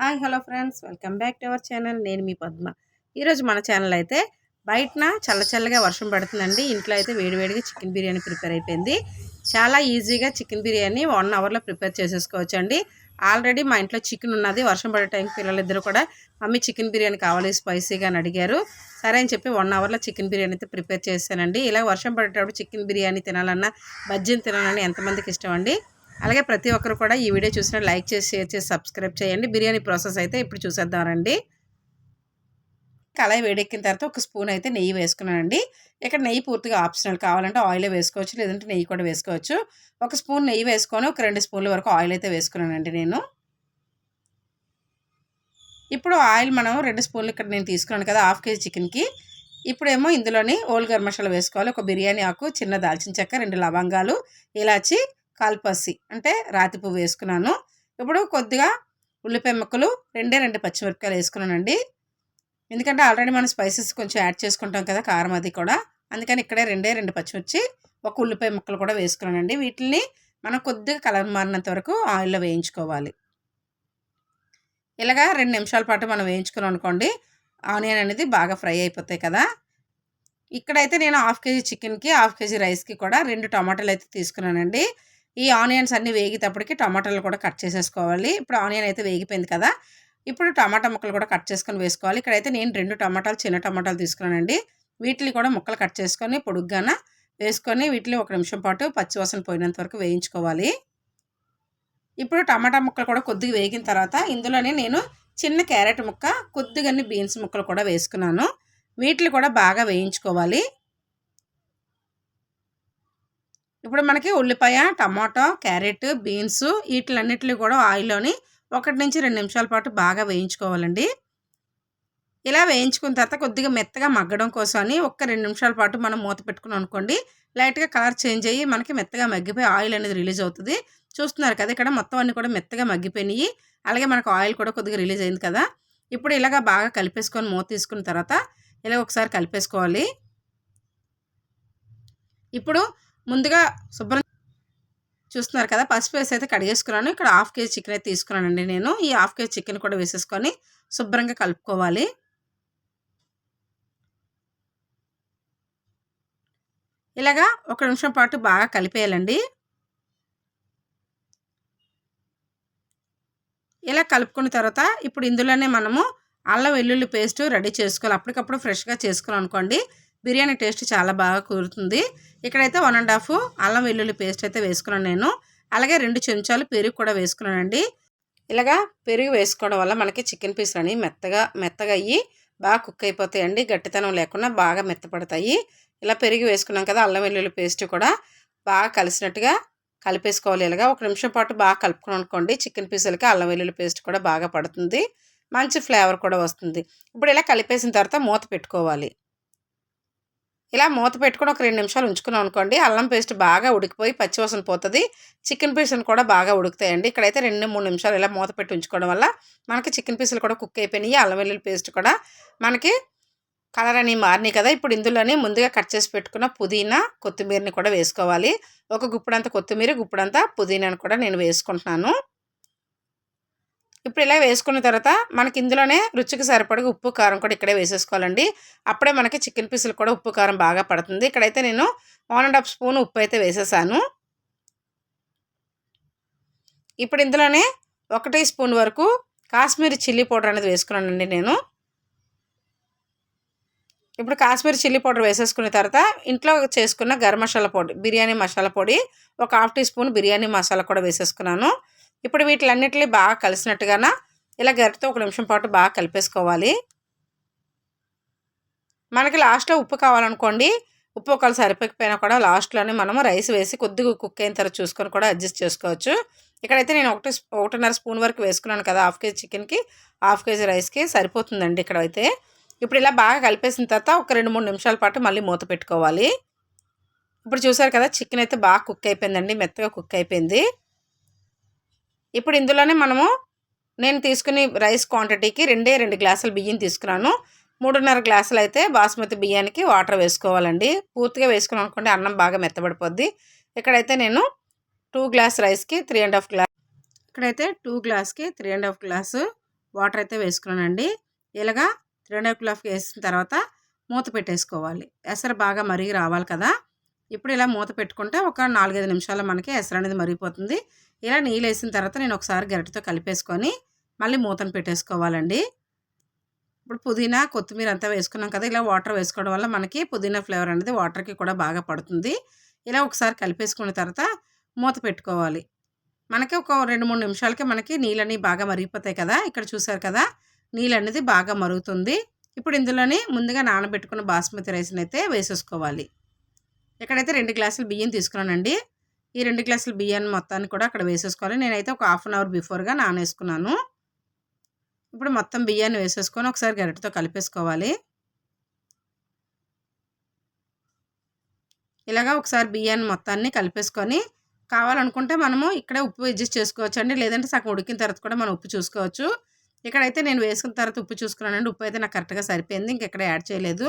Hi hello friends. Welcome back to our channel. నేను మీ పద్మ. ఈరోజు మన ఛానల్ అయితే బయటన చల్లచల్లగా వర్షం పడుతుందండి. ఇంట్లో అయితే వేడివేడిగా చికెన్ బిర్యానీ ప్రిపేర్ అయిపోయింది. చాలా ఈజీగా చికెన్ బిర్యానీ వన్ అవర్లో ప్రిపేర్ చేసేసుకోవచ్చు అండి ఆల్రెడీ మా ఇంట్లో చికెన్ ఉన్నది. వర్షం పడే టైం పిల్లలిద్దరూ కూడా మమ్మీ చికెన్ బిర్యానీ కావాలి స్పైసీగా అని అడిగారు. సరే అని చెప్పి వన్ అవర్లో చికెన్ బిర్యానీ అయితే ప్రిపేర్ చేశానండి. ఇలా వర్షం పడేటప్పుడు చికెన్ బిర్యానీ తినాలన్నా బజ్జీని తినాలన్నా ఎంతమందికి ఇష్టం అండి అలాగే ప్రతి ఒక్కరు కూడా ఈ వీడియో చూసిన లైక్ చేసి షేర్ చేసి సబ్స్క్రైబ్ చేయండి. బిర్యానీ ప్రాసెస్ అయితే ఇప్పుడు చూసేద్దామండి. కళాయి వేడెక్కిన తర్వాత ఒక స్పూన్ అయితే నెయ్యి వేసుకున్నానండి. ఇక్కడ నెయ్యి పూర్తిగా ఆప్షనల్ కావాలంటే ఆయిలే వేసుకోవచ్చు లేదంటే నెయ్యి కూడా వేసుకోవచ్చు. ఒక స్పూన్ నెయ్యి వేసుకొని ఒక రెండు స్పూన్ల వరకు ఆయిల్ అయితే వేసుకున్నానండి నేను. ఇప్పుడు ఆయిల్ మనం రెండు స్పూన్లు ఇక్కడ నేను తీసుకున్నాను కదా హాఫ్ కేజీ చికెన్కి. ఇప్పుడేమో ఇందులోని ఓల్ గరం మసాలా వేసుకోవాలి. ఒక బిర్యానీ ఆకు చిన్న దాల్చిన చెక్క రెండు లవంగాలు ఇలాచి కాల్పసి అంటే రాతి పువ్వు వేసుకున్నాను. ఇప్పుడు కొద్దిగా ఉల్లిపాయ ముక్కలు రెండే రెండు పచ్చిమిరపకాయలు వేసుకున్నానండి. ఎందుకంటే ఆల్రెడీ మనం స్పైసెస్ కొంచెం యాడ్ చేసుకుంటాం కదా కారం అది కూడా. అందుకని ఇక్కడే రెండే రెండు పచ్చిమిర్చి ఒక ఉల్లిపాయ ముక్కలు కూడా వేసుకున్నానండి. వీటిని మనం కొద్దిగా కలర్ మారినంత వరకు ఆయిల్లో వేయించుకోవాలి. ఇలాగా రెండు నిమిషాల పాటు మనం వేయించుకున్నాం అనుకోండి ఆనియన్ అనేది బాగా ఫ్రై అయిపోతాయి కదా. ఇక్కడైతే నేను హాఫ్ కేజీ చికెన్కి హాఫ్ కేజీ రైస్కి కూడా రెండు టమాటాలు అయితే తీసుకున్నానండి. ఈ ఆనియన్స్ అన్నీ వేగేటప్పటికి టమాటాలు కూడా కట్ చేసేసుకోవాలి. ఇప్పుడు ఆనియన్ అయితే వేగిపోయింది కదా ఇప్పుడు టమాటా ముక్కలు కూడా కట్ చేసుకొని వేసుకోవాలి. ఇక్కడైతే నేను రెండు టమాటాలు చిన్న టమాటాలు తీసుకున్నానండి. వీటిని కూడా ముక్కలు కట్ చేసుకొని పొడుగ్గాన వేసుకొని వీటిని ఒక నిమిషం పాటు పచ్చివాసన పోయినంత వరకు వేయించుకోవాలి. ఇప్పుడు టమాటా ముక్కలు కూడా కొద్దిగా వేగిన తర్వాత ఇందులోనే నేను చిన్న క్యారెట్ ముక్క కొద్దిగా బీన్స్ ముక్కలు కూడా వేసుకున్నాను. వీటిని కూడా బాగా వేయించుకోవాలి. ఇప్పుడు మనకి ఉల్లిపాయ టమాటో క్యారెట్ బీన్స్ వీటిలన్నిటిని కూడా ఆయిల్లోని ఒకటి నుంచి రెండు నిమిషాల పాటు బాగా వేయించుకోవాలండి. ఇలా వేయించుకున్న తర్వాత కొద్దిగా మెత్తగా మగ్గడం కోసం అని ఒక్క రెండు నిమిషాల పాటు మనం మూత పెట్టుకున్నాం అనుకోండి లైట్గా కలర్ చేంజ్ అయ్యి మనకి మెత్తగా మగ్గిపోయి ఆయిల్ అనేది రిలీజ్ అవుతుంది. చూస్తున్నారు కదా ఇక్కడ మొత్తం అన్నీ కూడా మెత్తగా మగ్గిపోయినాయి. అలాగే మనకు ఆయిల్ కూడా కొద్దిగా రిలీజ్ అయింది కదా. ఇప్పుడు ఇలాగ బాగా కలిపేసుకొని మూత తీసుకున్న తర్వాత ఇలా ఒకసారి కలిపేసుకోవాలి. ఇప్పుడు ముందుగా శుభ్రం చూస్తున్నారు కదా పసుపు వేసి అయితే కడిగేసుకున్నాను. ఇక్కడ హాఫ్ కేజీ చికెన్ అయితే తీసుకున్నానండి నేను. ఈ హాఫ్ కేజీ చికెన్ కూడా వేసేసుకొని శుభ్రంగా కలుపుకోవాలి. ఇలాగా ఒక నిమిషం పాటు బాగా కలిపేయాలండి. ఇలా కలుపుకున్న తర్వాత ఇప్పుడు ఇందులోనే మనము అల్లం వెల్లుల్లి పేస్ట్ రెడీ చేసుకోవాలి. అప్పటికప్పుడు ఫ్రెష్గా చేసుకోవాలనుకోండి. బిర్యానీ టేస్ట్ చాలా బాగా కూరుతుంది ఇక్కడైతే వన్ అండ్ హాఫ్ అల్లం వెల్లుల్లి పేస్ట్ అయితే వేసుకున్నాను నేను. అలాగే రెండు చెంచాలు పెరుగు కూడా వేసుకున్నానండి. ఇలాగా పెరుగు వేసుకోవడం వల్ల మనకి చికెన్ పీసులు అనేవి మెత్తగా మెత్తగా అయ్యి బాగా కుక్ అయిపోతాయండి. గట్టితనం లేకుండా బాగా మెత్తపడతాయి. ఇలా పెరిగి వేసుకున్నాం కదా అల్లం వెల్లుల్లి పేస్ట్ కూడా బాగా కలిసినట్టుగా కలిపేసుకోవాలి. ఇలాగా ఒక నిమిషం పాటు బాగా కలుపుకుని అనుకోండి చికెన్ పీసులకి అల్లం వెల్లుల్లి పేస్ట్ కూడా బాగా పడుతుంది. మంచి ఫ్లేవర్ కూడా వస్తుంది. ఇప్పుడు ఇలా కలిపేసిన తర్వాత మూత పెట్టుకోవాలి. ఇలా మూత పెట్టుకుని ఒక రెండు నిమిషాలు ఉంచుకున్నాం అనుకోండి అల్లం పేస్ట్ బాగా ఉడికిపోయి పచ్చివాసన పోతుంది. చికెన్ పీసులు కూడా బాగా ఉడుకుతాయండి. ఇక్కడైతే రెండు మూడు నిమిషాలు ఇలా మూత పెట్టి ఉంచుకోవడం వల్ల మనకి చికెన్ పీసులు కూడా కుక్ అయిపోయినాయి. అల్లం వెల్లుల్లి పేస్ట్ కూడా మనకి కలర్ అని మారినాయి కదా. ఇప్పుడు ఇందులోనే ముందుగా కట్ చేసి పెట్టుకున్న పుదీనా కొత్తిమీరని కూడా వేసుకోవాలి. ఒక గుప్పుడంత కొత్తిమీర గుప్పుడంతా పుదీనాను కూడా నేను వేసుకుంటున్నాను. ఇప్పుడు ఇలా వేసుకున్న తర్వాత మనకి ఇందులోనే రుచికి సరిపడగా ఉప్పు కారం కూడా ఇక్కడే వేసేసుకోవాలండి. అప్పుడే మనకి చికెన్ పీసులు కూడా ఉప్పు కారం బాగా పడుతుంది. ఇక్కడైతే నేను వన్ అండ్ హాఫ్ స్పూన్ ఉప్పు అయితే వేసేసాను. ఇప్పుడు ఇందులోనే ఒకటి స్పూన్ వరకు కాశ్మీరీ చిల్లీ పౌడర్ అనేది వేసుకున్నానండి నేను. ఇప్పుడు కాశ్మీరీ చిల్లీ పౌడర్ వేసేసుకున్న తర్వాత ఇంట్లో చేసుకున్న గరం మసాలా పొడి బిర్యానీ మసాలా పొడి ఒక half teaspoon biryani masala కూడా వేసేసుకున్నాను. ఇప్పుడు వీటిలన్నిటిని బాగా కలిసినట్టుగాన? ఇలా గరిటతో ఒక నిమిషం పాటు బాగా కలిపేసుకోవాలి. మనకి లాస్ట్లో ఉప్పు కావాలనుకోండి ఉప్పు ఒకళ్ళు సరిపోకపోయినా కూడా లాస్ట్లోనే మనము రైస్ వేసి కొద్దిగా కుక్ అయిన తర్వాత చూసుకొని కూడా అడ్జస్ట్ చేసుకోవచ్చు. ఇక్కడైతే నేను ఒకటి ఒకటిన్నర స్పూన్ వరకు వేసుకున్నాను కదా హాఫ్ కేజీ చికెన్కి హాఫ్ కేజీ రైస్కి సరిపోతుందండి ఇక్కడైతే. ఇప్పుడు ఇలా బాగా కలిపేసిన తర్వాత ఒక రెండు మూడు నిమిషాల పాటు మళ్ళీ మూత పెట్టుకోవాలి. ఇప్పుడు చూసారు కదా చికెన్ అయితే బాగా కుక్ అయిపోయిందండి మెత్తగా కుక్ అయిపోయింది. ఇప్పుడు ఇందులోనే మనము నేను తీసుకుని రైస్ క్వాంటిటీకి రెండే రెండు గ్లాసులు బియ్యం తీసుకున్నాను. మూడున్నర గ్లాసులు అయితే బాస్మతి బియ్యానికి వాటర్ వేసుకోవాలండి. పూర్తిగా వేసుకున్నాం అనుకోండి అన్నం బాగా మెత్తబడిపోద్ది. ఇక్కడైతే నేను టూ గ్లాస్ రైస్కి త్రీ అండ్ హాఫ్ గ్లాస్ ఇక్కడైతే టూ గ్లాస్కి three and half glass water అయితే వేసుకున్నానండి. ఇలాగా త్రీ అండ్ హాఫ్ గ్లాస్ వేసిన తర్వాత మూత పెట్టేసుకోవాలి. ఎసరు బాగా మరిగి రావాలి కదా. ఇప్పుడు ఇలా మూత పెట్టుకుంటే ఒక నాలుగైదు నిమిషాల్లో మనకి ఎసరు అనేది మరిగిపోతుంది. ఇలా నీళ్ళు వేసిన తర్వాత నేను ఒకసారి గరిటతో కలిపేసుకొని మళ్ళీ మూతను పెట్టేసుకోవాలండి. ఇప్పుడు పుదీనా కొత్తిమీర అంతా వేసుకున్నాం కదా ఇలా వాటర్ వేసుకోవడం వల్ల మనకి పుదీనా ఫ్లేవర్ అనేది వాటర్కి కూడా బాగా పడుతుంది. ఇలా ఒకసారి కలిపేసుకున్న తర్వాత మూత పెట్టుకోవాలి. మనకి ఒక రెండు మూడు నిమిషాలకి మనకి నీళ్ళని బాగా మరిగిపోతాయి కదా ఇక్కడ చూసారు కదా నీళ్ళు అనేది బాగా మరుగుతుంది. ఇప్పుడు ఇందులోనే ముందుగా నానబెట్టుకున్న బాస్మతి రైస్ని అయితే వేసేసుకోవాలి. ఇక్కడైతే రెండు గ్లాసులు బియ్యం తీసుకున్నానండి ఈ రెండు గ్లాసుల బియ్యాన్ని మొత్తాన్ని కూడా అక్కడ వేసేసుకోవాలి నేనైతే ఒక హాఫ్ అన్ అవర్ బిఫోర్గా నానేసుకున్నాను. ఇప్పుడు మొత్తం బియ్యాన్ని వేసేసుకొని ఒకసారి గరిటతో కలిపేసుకోవాలి. ఇలాగా ఒకసారి బియ్యాన్ని మొత్తాన్ని కలిపేసుకొని కావాలనుకుంటే మనము ఇక్కడే ఉప్పు అడ్జస్ట్ చేసుకోవచ్చు అండి లేదంటే సగం ఉడికిన తర్వాత కూడా మనం ఉప్పు చూసుకోవచ్చు. ఇక్కడైతే నేను వేసుకున్న తర్వాత ఉప్పు చూసుకున్నానండి ఉప్పు అయితే నాకు కరెక్ట్గా సరిపోయింది ఇంకెక్కడ యాడ్ చేయలేదు.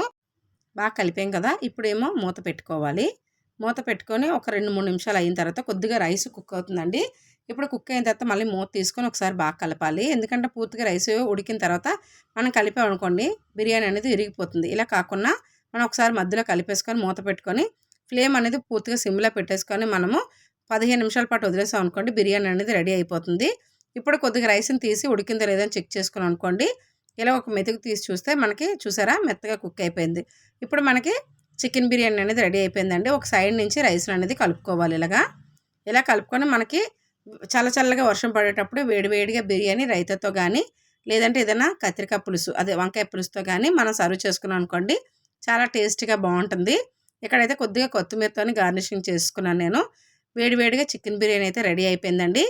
బాగా కలిపాం కదా ఇప్పుడేమో మూత పెట్టుకోవాలి. మూత పెట్టుకొని ఒక రెండు మూడు నిమిషాలు అయిన తర్వాత కొద్దిగా రైస్ కుక్ అవుతుందండి. ఇప్పుడు కుక్ అయిన తర్వాత మళ్ళీ మూత తీసుకొని ఒకసారి బాగా కలపాలి. ఎందుకంటే పూర్తిగా రైస్ ఉడికిన తర్వాత మనం కలిపామనుకోండి బిర్యానీ అనేది ఇరిగిపోతుంది ఇలా కాకుండా మనం ఒకసారి మధ్యలో కలిపేసుకొని మూత పెట్టుకొని ఫ్లేమ్ అనేది పూర్తిగా సిమ్లో పెట్టేసుకొని మనము పదిహేను నిమిషాల పాటు వదిలేసాం అనుకోండి బిర్యానీ అనేది రెడీ అయిపోతుంది. ఇప్పుడు కొద్దిగా రైస్ని తీసి ఉడికిందో లేదని చెక్ చేసుకుని అనుకోండి ఇలా ఒక మెతుకు తీసి చూస్తే మనకి చూసారా? మెత్తగా కుక్ అయిపోయింది. ఇప్పుడు మనకి చికెన్ బిర్యానీ అనేది రెడీ అయిపోయిందండి. ఒక సైడ్ నుంచి రైస్ అనేది కలుపుకోవాలి ఇలాగా. ఇలా కలుపుకొని మనకి చల్ల చల్లగా వర్షం పడేటప్పుడు వేడివేడిగా బిర్యానీ రైతాతో కానీ లేదంటే ఏదైనా కత్తిరికాయ పులుసు అదే వంకాయ పులుసుతో కానీ మనం సర్వ్ చేసుకున్నాం అనుకోండి చాలా టేస్టీగా బాగుంటుంది. ఇక్కడైతే కొద్దిగా కొత్తిమీరతో గార్నిషింగ్ చేసుకున్నాను నేను. వేడివేడిగా చికెన్ బిర్యానీ అయితే రెడీ అయిపోయిందండి.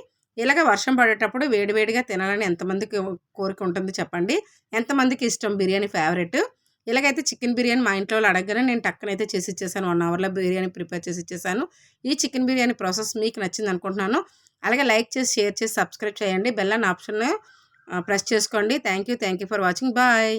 ఇలాగ వర్షం పడేటప్పుడు వేడివేడిగా తినాలని ఎంతమందికి కోరిక ఉంటుంది చెప్పండి. ఎంతమందికి ఇష్టం బిర్యానీ ఫేవరెట్? ఇలాగైతే చికెన్ బిర్యానీ మా ఇంట్లో వాళ్ళు అడగగానే నేను టక్కనైతే చేసి ఇచ్చేసాను. వన్ అవర్లో బిర్యానీ ప్రిపేర్ చేసి ఇచ్చేసాను. ఈ చికెన్ బిర్యానీ ప్రాసెస్ మీకు నచ్చింది అనుకుంటున్నాను. అలాగే లైక్ చేసి షేర్ చేసి సబ్స్క్రైబ్ చేయండి. బెల్ అన్న ఆప్షన్ ప్రెస్ చేసుకోండి. Thank you thank you for watching. Bye.